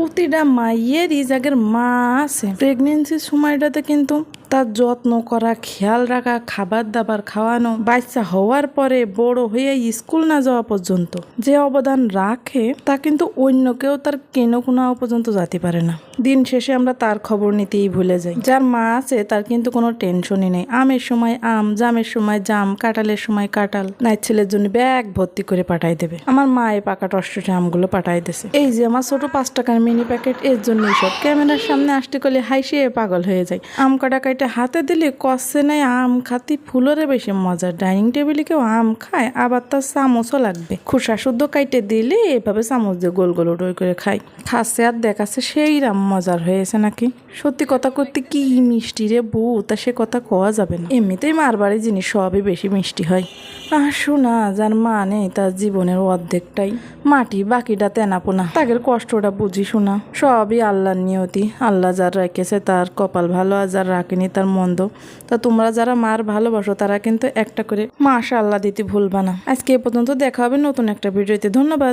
প্রতিটা মাইয়েরই জাগের মা আছে। প্রেগনেন্সির সময়টাতে কিন্তু তার যত্ন করা, খেয়াল রাখা, খাবার দাবার খাওয়ানো, বাচ্চা হওয়ার পরে বড় হয়ে স্কুল না যাওয়া পর্যন্ত যে অবদান রাখে, তা কিন্তু অন্য কেউ তার কেন কোনো পর্যন্ত যেতে পারে না। দিন শেষে আমরা তার খবর নিতেই ভুলে যাই। যার মা আছে, তার কিন্তু কোনো টেনশনই নেই। আমের সময় আম, জামের সময় জাম, কাঁঠালের সময় কাঁঠাল। নাই ছেলের জন্য ব্যাগ ভর্তি করে পাঠাই দেবে। আমার মা এই পাকা টস্টে আমগুলো পাঠাই দিছে এই যে আমার ছোট পাঁচ টাকার মিনি প্যাকেট এর জন্য সব ক্যামেরার সামনে আসতে করলে হাইসে পাগল হয়ে যায় আম কাটা কাইটা হাতে দিলে কষে নাই আম, খাতি ফুলরে বেশি মজা। ডাইনিং টেবিলে কেউ আম খায়, আবার তার চামচও লাগবে। খুসা শুদ্ধ কাইটে দিলে এভাবে চামচ দিয়ে গোল গোল ডই করে খাই খাসে আর দেখাচ্ছে সেই রাম মজার হয়েছে নাকি? সত্যি কথা করতে কি মিষ্টি রে বউ, তা সে কথা কওয়া যাবে না। এমনিতেই মারবাড়ি জিনিস সবই বেশি মিষ্টি হয়। আর শোনা যার মা নেই, তার জীবনের অর্ধেকটাই। মাটি বাকিটা তেনাপোনা। তাদের কষ্টটা বুঝি শোনা সবই আল্লাহর নিয়তি। আল্লাহ যার রেখেছে তার কপাল ভালো আর যার রাখেনি তার মন্দ। তা তোমরা যারা মার ভালোবাসো, তারা কিন্তু একটা করে মা আশা আল্লাহ দিতে ভুলবা না। আজকে এ পর্যন্ত দেখা হবে নতুন একটা ভিডিওতে। ধন্যবাদ।